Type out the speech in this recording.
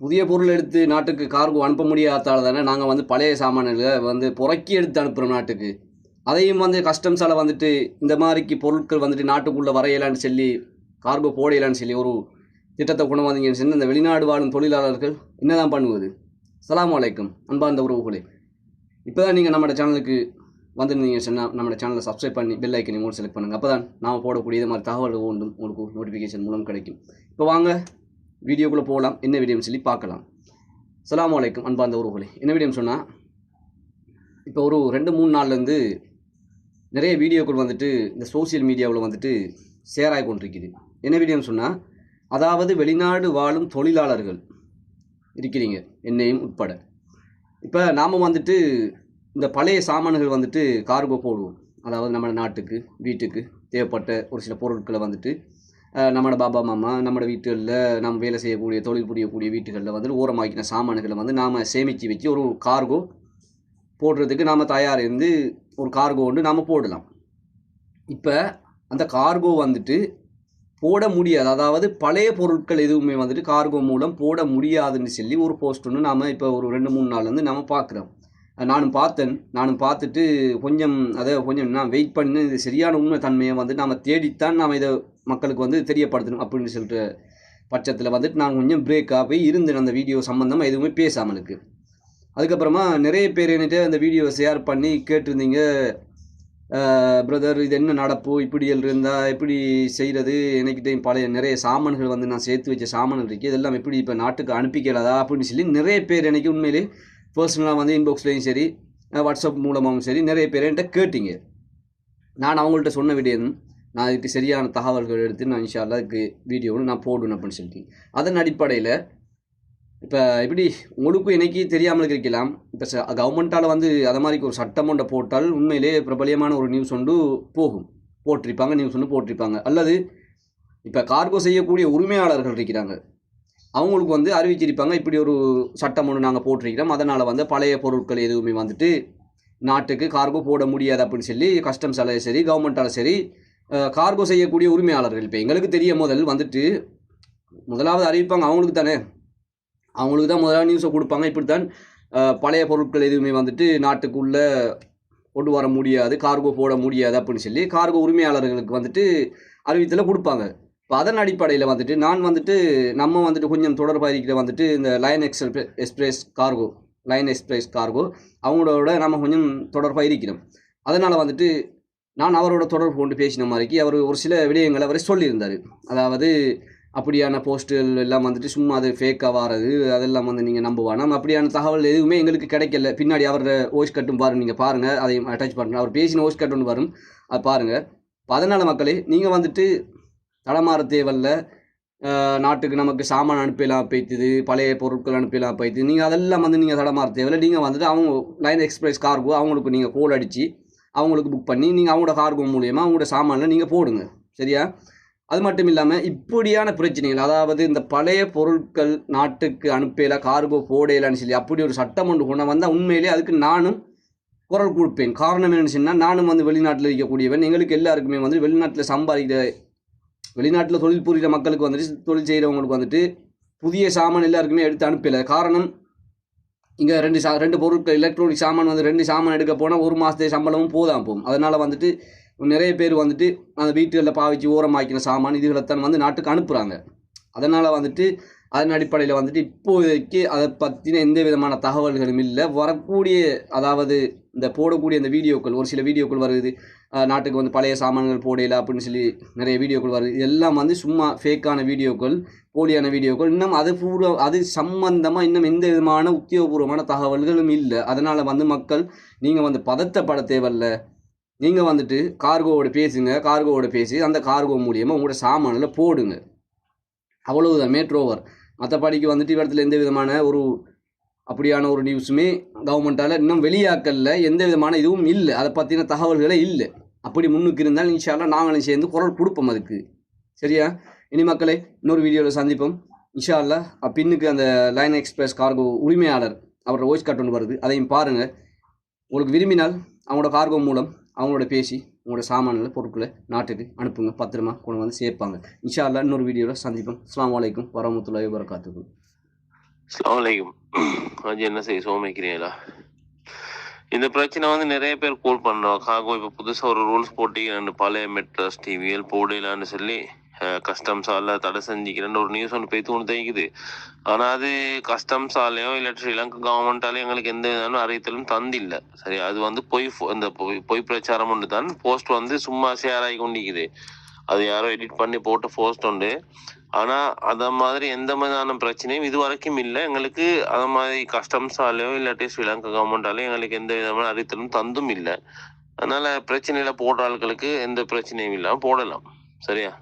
புதிய பொருள் எடுத்து நாட்டுக்கு கார்கோ அனுப்ப முடியாதால தானே நாங்கள் வந்து பழைய சாமான்களை வந்து புறக்கி எடுத்து அனுப்புகிறோம் நாட்டுக்கு. அதையும் வந்து கஸ்டம்ஸால் வந்துட்டு இந்த மாதிரிக்கு பொருட்கள் வந்துட்டு நாட்டுக்குள்ளே வரையலான்னு சொல்லி கார்கோ போடையலான்னு சொல்லி ஒரு திட்டத்தை கொண்டு வந்தீங்கன்னு சொல்லி இந்த வெளிநாடு வாழும் தொழிலாளர்கள் என்னதான் பண்ணுவது? சலாம் அலைக்கும். அன்பார்ந்த உறவுகளே இப்போ தான் நீங்கள் நம்மளோட சேனலுக்கு வந்திருந்தீங்க சொன்னால் நம்ம சேனலை சப்ஸ்கிரைப் பண்ணி பெல் ஐக்கனை மூணு செலக்ட் பண்ணுங்கள் அப்போ தான் நாம் போடக்கூடிய இது மாதிரி தகவல்கள் ஒன்றும் உங்களுக்கு நோட்டிஃபிகேஷன் மூலம் கிடைக்கும். இப்போ வாங்க வீடியோக்குள்ளே போகலாம். என்ன வீடியோன்னு சொல்லி பார்க்கலாம். சலாம் அலைக்கும் அன்பார்ந்த உறவுகளே. என்ன வீடியோன்னு சொன்னால் இப்போ ஒரு ரெண்டு மூணு நாள்லேருந்து நிறைய வீடியோக்கள் வந்துட்டு இந்த சோஷியல் மீடியாவில் வந்துட்டு ஷேர் கொண்டிருக்குது. என்ன வீடியோன்னு சொன்னால் அதாவது வெளிநாடு வாழும் தொழிலாளர்கள் இருக்கிறீங்க என்னையும் உட்பட. இப்போ நாம் வந்துட்டு இந்த பழைய சாமான்கள் வந்துட்டு கார்கோ போடுவோம். அதாவது நம்ம நாட்டுக்கு வீட்டுக்கு தேவைப்பட்ட ஒரு சில பொருட்களை வந்துட்டு நம்மளோட பாபா மாமா நம்மளோட வீட்டுகளில் நம்ம வேலை செய்யக்கூடிய தொழில் புரியக்கூடிய வீட்டுகளில் வந்துட்டு ஓரமாக்கின சாமான்களை வந்து நாம் சேமித்து வச்சு ஒரு கார்கோ போடுறதுக்கு நாம் தயார் இருந்து ஒரு கார்கோ ஒன்று நாம் போடலாம். இப்போ அந்த கார்கோ வந்துட்டு போட முடியாது. அதாவது பழைய பொருட்கள் எதுவுமே வந்துட்டு கார்கோ மூலம் போட முடியாதுன்னு சொல்லி ஒரு போஸ்ட் ஒன்று நாம் இப்போ ஒரு ரெண்டு மூணு நாள்லேருந்து நாம் நம்ம பார்க்குறோம் நானும் பார்த்தேன். நானும் பார்த்துட்டு கொஞ்சம் அதை கொஞ்சம் நான் வெயிட் பண்ணி இது சரியான உண்மை தன்மையை வந்து நாம் தேடித்தான் நாம் இதை மக்களுக்கு வந்து தெரியப்படுத்தணும் அப்படின்னு சொல்லிட்டு பட்சத்தில் வந்துட்டு நான் கொஞ்சம் பிரேக்காக போய் இருந்தேன் அந்த வீடியோ சம்மந்தமாக எதுவுமே பேசாமலுக்கு. அதுக்கப்புறமா நிறைய பேர் என்கிட்ட அந்த வீடியோவை ஷேர் பண்ணி கேட்டிருந்தீங்க. பிரதர் இது என்ன நடப்பு? இப்படி இருந்தால் எப்படி செய்கிறது எனக்கிட்ட பழைய நிறைய சாமான்கள் வந்து நான் சேர்த்து வச்ச சாமான்கள் இருக்குது இதெல்லாம் எப்படி இப்போ நாட்டுக்கு அனுப்பிக்கிறதா அப்படின்னு சொல்லி நிறைய பேர் எனக்கு உண்மையிலே பர்சனலாக வந்து இன்பாக்ஸ்லேயும் சரி வாட்ஸ்அப் மூலமாகவும் சரி நிறைய பேர் என்கிட்ட கேட்டீங்க. நான் அவங்கள்ட்ட சொன்ன விடயம் நான் இதுக்கு சரியான தகவல்கள் எடுத்து நான் இன்ஷால்லா இதுக்கு வீடியோவில் நான் போடணும் அப்படின்னு சொல்லிட்டு அதன் அடிப்படையில் இப்போ எப்படி உங்களுக்கும் எனக்கு தெரியாமல் இருக்கலாம். இப்போ கவர்மெண்ட்டால் வந்து அதை மாதிரி ஒரு சட்டம் ஒன்றை போட்டால் உண்மையிலே பிரபலியமான ஒரு நியூஸ் ஒன்று போகும். போட்டிருப்பாங்க நியூஸ் ஒன்று போட்டிருப்பாங்க. அல்லது இப்போ கார்கோ செய்யக்கூடிய உரிமையாளர்கள் இருக்கிறாங்க. அவங்களுக்கு வந்து அறிவிச்சிருப்பாங்க இப்படி ஒரு சட்டம் ஒன்று நாங்கள் போட்டிருக்கிறோம். அதனால் வந்து பழைய பொருட்கள் எதுவுமே வந்துட்டு நாட்டுக்கு கார்கோ போட முடியாது அப்படின்னு சொல்லி கஸ்டம்ஸால சரி கவர்மெண்ட்டால் சரி கார்கோ செய்யக்கூடிய உரிமையாளர்கள். இப்போ எங்களுக்கு தெரிய முதல் வந்துட்டு முதலாவது அறிவிப்பாங்க அவங்களுக்கு தானே. அவங்களுக்கு தான் முதலாவது நியூஸை கொடுப்பாங்க. இப்படி தான் பழைய பொருட்கள் எதுவுமே வந்துட்டு நாட்டுக்குள்ளே கொண்டு வர முடியாது கார்கோ போட முடியாது அப்படின்னு சொல்லி கார்கோ உரிமையாளர்களுக்கு வந்துட்டு அறிவித்தல கொடுப்பாங்க. இப்போ அதன் அடிப்படையில் வந்துட்டு நான் வந்துட்டு நம்ம வந்துட்டு கொஞ்சம் தொடர்பாக இருக்கிற வந்துட்டு இந்த lion XL express cargo line express cargo அவங்களோட நம்ம கொஞ்சம் தொடர்பாக இருக்கிறோம். அதனால் வந்துட்டு நான் அவரோட தொடர்பு கொண்டு பேசின மாதிரிக்கு அவர் ஒரு சில விடயங்களை அவரை சொல்லியிருந்தார். அதாவது அப்படியான போஸ்ட்டுகள் எல்லாம் வந்துட்டு சும்மா அது ஃபேக்காக வாரது அதெல்லாம் வந்து நீங்கள் நம்புவானா அப்படியான தகவல் எதுவுமே எங்களுக்கு கிடைக்கல. பின்னாடி அவரோட ஓய்ஸ் கட்டும் பாருங்க நீங்கள் பாருங்கள் அதை அட்டாச் பண்ணுறேன் அவர் பேசின ஓய்ஸ் கட் ஒன்று வரும் அது பாருங்கள் அதனால் மக்களே நீங்கள் வந்துட்டு தடமாற தேவையில்ல நாட்டுக்கு நமக்கு சாமான் அனுப்பிடலாம் போய்த்துது பழைய பொருட்கள் அனுப்பிடலாம் போய்த்து நீங்கள் அதெல்லாம் வந்து நீங்கள் தடமாற தேவையில்ல நீங்கள் வந்துட்டு அவங்க லைன் எக்ஸ்பிரஸ் கார்கோ அவங்களுக்கு நீங்கள் கோல் அடித்து அவங்களுக்கு புக் பண்ணி நீங்கள் அவங்களோட கார்கோ மூலியமாக அவங்களோட சாமானில் நீங்கள் போடுங்க. சரியா? அது மட்டும் இல்லாமல் இப்படியான பிரச்சனைகள் அதாவது இந்த பழைய பொருட்கள் நாட்டுக்கு அனுப்பல கார்கோ போடையலான்னு சொல்லி அப்படி ஒரு சட்டம் ஒன்று கொண்டு வந்தால் உண்மையிலே அதுக்கு நானும் குரல் கொடுப்பேன். காரணம் என்னன்னு சொன்னால் நானும் வந்து வெளிநாட்டில் இருக்கக்கூடியவன் எங்களுக்கு எல்லாருக்குமே வந்து வெளிநாட்டில் சம்பாதிக்கிற வெளிநாட்டில் தொழில் புரிகிற மக்களுக்கு வந்துட்டு தொழில் செய்கிறவங்களுக்கு வந்துட்டு புதிய சாமான் எல்லாருக்குமே எடுத்து அனுப்பல. காரணம் இங்கே ரெண்டு சா ரெண்டு பொருட்கள் எலக்ட்ரானிக் சாமான் வந்து ரெண்டு சாமான் எடுக்க போனால் ஒரு மாதத்து சம்பளமும் போதான் போகும் அதனால் வந்துட்டு நிறைய பேர் வந்துட்டு அந்த வீட்டுகளில் பாவிச்சு ஓரமாக்கின சாமான் இதுகளைத்தான் வந்து நாட்டுக்கு அனுப்புகிறாங்க அதனால் வந்துட்டு அதன் அடிப்படையில் வந்துட்டு இப்போதைக்கு அதை பற்றின எந்த விதமான தகவல்களும் இல்லை. வரக்கூடிய அதாவது இந்த போடக்கூடிய இந்த வீடியோக்கள் ஒரு சில வீடியோக்கள் வருது. நாட்டுக்கு வந்து பழைய சாமான்கள் போடையில் அப்படின்னு சொல்லி நிறைய வீடியோக்கள் வருது. எல்லாம் வந்து சும்மா ஃபேக்கான வீடியோக்கள் போலியான வீடியோக்கள். இன்னும் அது பூர்வ அது சம்பந்தமாக இன்னும் எந்த விதமான உத்தியோகபூர்வமான தகவல்களும் இல்லை. அதனால் வந்து மக்கள் நீங்கள் வந்து பதட்டப்பட தேவையில்ல. நீங்கள் வந்துட்டு கார்கோவோட பேசுங்க கார்கோவோட பேசி அந்த கார்கோ மூலியமாக உங்களோட சாமானில் போடுங்க. அவ்வளவுதான் மேட்ரோவர் மற்றபடிக்கு வந்துட்டு இடத்துல எந்த விதமான ஒரு அப்படியான ஒரு நியூஸுமே கவர்மெண்ட்டால் இன்னும் வெளியாக்கல்ல எந்த விதமான இதுவும் இல்லை. அதை பற்றின தகவல்களே இல்லை. அப்படி முன்னுக்கு இருந்தால் இன்ஷால்லாம் நாங்களும் சேர்ந்து குரல் கொடுப்போம் அதுக்கு. சரியா? இனி மக்களே இன்னொரு வீடியோவில் சந்திப்போம். இன்ஷா அல்லா பின்னுக்கு அந்த லைன் எக்ஸ்பிரஸ் கார்கோ உரிமையாளர் அவரோட வாய்ஸ் கட் ஒன்று வருது. அதையும் பாருங்கள் உங்களுக்கு விரும்பினால் அவங்களோட கார்கோ மூலம் அவங்களோட பேசி உங்களோட சாமான்களை பொருட்களை நாட்டுக்கு அனுப்புங்க. பத்திரமா கொண்டு வந்து சேர்ப்பாங்க. இன்ஷா அல்லா இன்னொரு வீடியோவில் சந்திப்போம். அஸ்லாம் வலைக்கும் வரமத்துல்லாஹி வரகாத்துக்கும் அஸ்லாம் வலைக்கும் ஹாஜி என்ன செய்ய சோமிக்கிறீங்களா? இந்த பிரச்சனை வந்து நிறைய பேர் கோல் பண்ணுறோம் காகோ இப்போ புதுசாக ஒரு ரூல்ஸ் போட்டு பழைய மெட்ரஸ் டிவிஎல் போடலான்னு சொல்லி. கஸ்டம்ஸால தடை செஞ்சுக்கிறேன் ஒரு நியூஸ் ஒன்று பேத்து ஒன்று தைக்குது ஆனால் அது கஸ்டம்ஸாலேயோ இல்லை ஸ்ரீலங்கா கவர்மெண்டாலேயும் எங்களுக்கு எந்த விதமான அறிவித்தலும் தந்தில்லை. சரி அது வந்து பொய் ஃபோ- இந்த பொய் பொய் பிரச்சாரம் ஒன்று தான். போஸ்ட் வந்து சும்மா ஷேர் ஆகி கொண்டிருக்குது. அது யாரோ எடிட் பண்ணி போட்ட போஸ்ட் உண்டு. ஆனால் அத மாதிரி எந்த மாதிரியான பிரச்சனையும் இது வரைக்கும் இல்லை. எங்களுக்கு அது மாதிரி கஸ்டம்ஸாலேயோ இல்லாட்டி ஸ்ரீலங்கா கவர்மெண்ட்டாலேயும் எங்களுக்கு எந்த விதமான அறிவித்தலும் தந்தும் இல்லை. அதனால பிரச்சனையில் போடுற ஆட்களுக்கு எந்த பிரச்சனையும் இல்லாமல் போடலாம். சரியா?